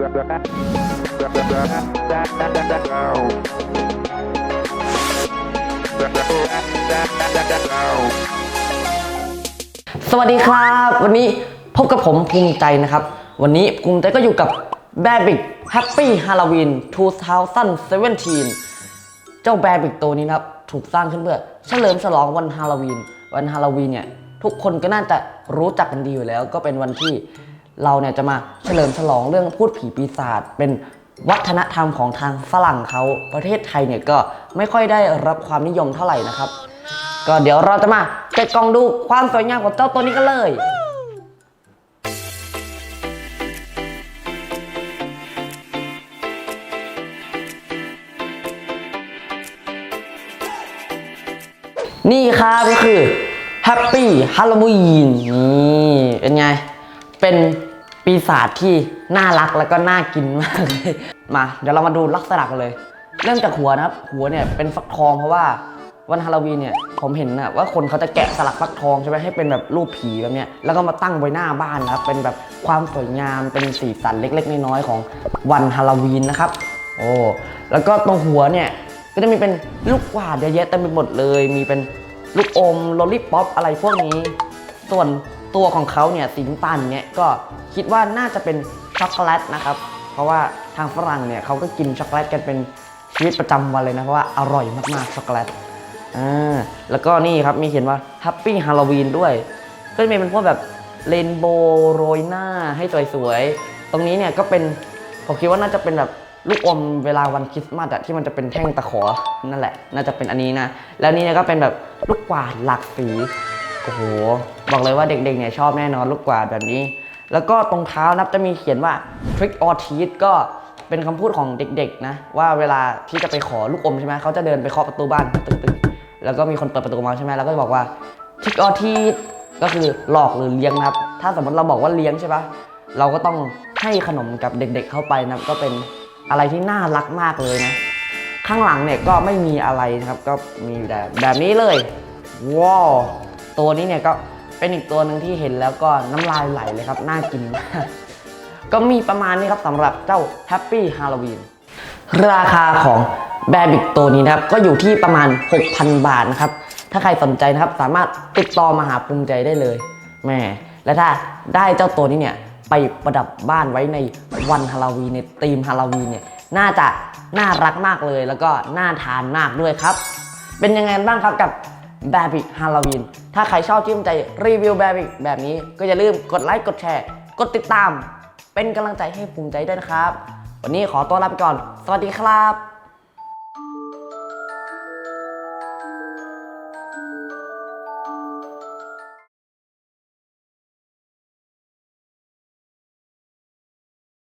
สวัสดีครับ วันนี้พบกับผมภูมิใจนะครับ วันนี้ภูมิใจก็อยู่กับ Babic Happy Halloween 2017 เจ้า Babic ตัวนี้นะครับ ถูกสร้างขึ้นเพื่อเฉลิมฉลองวันฮาโลวีน วันฮาโลวีนเนี่ย ทุกคนก็น่าจะรู้จักกันดีอยู่แล้ว ก็เป็นวันที่ เราเนี่ยจะมาเฉลิมฉลองเรื่องพูดผีปีศาจเป็นวัฒนธรรมของทางฝรั่งเขาประเทศไทยเนี่ยก็ไม่ค่อยได้รับความนิยมเท่าไหร่นะครับ ก็เดี๋ยวเราจะมาแกะกล่องดูความสวยงามของเจ้าตัวนี้กันเลยนี่ครับก็คือ Happy Halloween นี่เป็นไง เป็น ปีศาจที่น่ารักแล้วก็น่ากินมากเลยมาเดี๋ยวเรามาดูลักษณะกันเลย เริ่มจากหัวนะครับ หัวเนี่ยเป็นฟักทองเพราะว่าวันฮาโลวีนเนี่ยผมเห็นนะว่าคนเขาจะแกะสลักฟักทองใช่ไหมให้เป็นแบบรูปผีแบบเนี้ยแล้วก็มาตั้งไว้หน้าบ้านนะครับเป็นแบบความสวยงามเป็นสีสันเล็ก ๆ น้อยๆของวันฮาโลวีนนะครับโอ้แล้วก็ตรงหัวเนี่ยก็จะมีเป็นลูกกวาดเยอะแยะเต็มไปหมดเลย มีเป็นลูกอมโลลิปอปอะไรพวกนี้ ส่วน ตัวของเขาเนี่ยสีน้ำตาลเนี่ยก็คิดว่าน่าจะเป็นช็อกโกแลตนะครับ เพราะว่าทางฝรั่งเนี่ยเขาก็กินช็อกโกแลตกันเป็นชีวิตประจำวันเลยนะ เพราะว่าอร่อยมากๆช็อกโกแลตอ่าแล้วก็นี่ครับมีเขียนว่า Happy Halloween ด้วย ก็จะเป็นพวกแบบเรนโบว์โรยหน้าให้สวยๆตรงนี้เนี่ยก็เป็นผมคิดว่าน่าจะเป็นแบบลูกอมเวลาวันคริสต์มาสอะที่มันจะเป็นแท่งตะขอนั่นแหละ น่าจะเป็นอันนี้นะ แล้วนี่เนี่ยก็เป็นแบบลูกกวาดหลากสี อ้โห บอกเลยว่าเด็กๆเนี่ยชอบแน่นอนลูกกวาดแบบนี้ แล้วก็ตรงเท้านับจะมีเขียนว่า trick or treat ก็เป็นคำพูดของเด็กๆนะ ว่าเวลาที่จะไปขอลูกอมใช่ไหมเขาจะเดินไปเคาะประตูบ้านตึกๆแล้วก็มีคนเปิดประตูมาใช่ไหมแล้วก็จะบอกว่า trick or treat ก็คือหลอกหรือเลี้ยงนะครับ ถ้าสมมติเราบอกว่าเลี้ยงใช่ปะเราก็ต้องให้ขนมกับเด็ก ๆ เข้าไปนะก็เป็นอะไรที่น่ารักมากเลยนะ ข้างหลังเนี่ยก็ไม่มีอะไรนะครับ ก็มีแต่แบบนี้เลยว้าว ตัวนี้เนี่ยก็เป็นอีกตัวหนึ่งที่เห็นแล้วก็น้ำลายไหลเลยครับ น่ากินมากก็มีประมาณนี้ครับสำหรับเจ้า Happy Halloween ราคาของแบบิกตัวนี้นะครับ ก็อยู่ที่ประมาณ 6,000 บาทนะครับ ถ้าใครสนใจนะครับ สามารถติดต่อมาหาภูมิใจได้เลยแหม่และถ้าได้เจ้าตัวนี้เนี่ยไปประดับบ้านไว้ในวันฮาโลวีนในธีมฮาโลวีนเนี่ยน่าจะน่ารักมากเลย แล้วก็น่าทานมากด้วยครับ เป็นยังไงบ้างครับกับแบบิกฮาโลวีน ถ้าใครชอบจิ้มใจรีวิวแบบิกแบบนี้ ก็อย่าลืมกดไลค์กดแชร์ กดติดตาม เป็นกำลังใจให้ภูมิใจด้วยนะครับ วันนี้ขอตัวลาไปก่อน สวัสดีครับ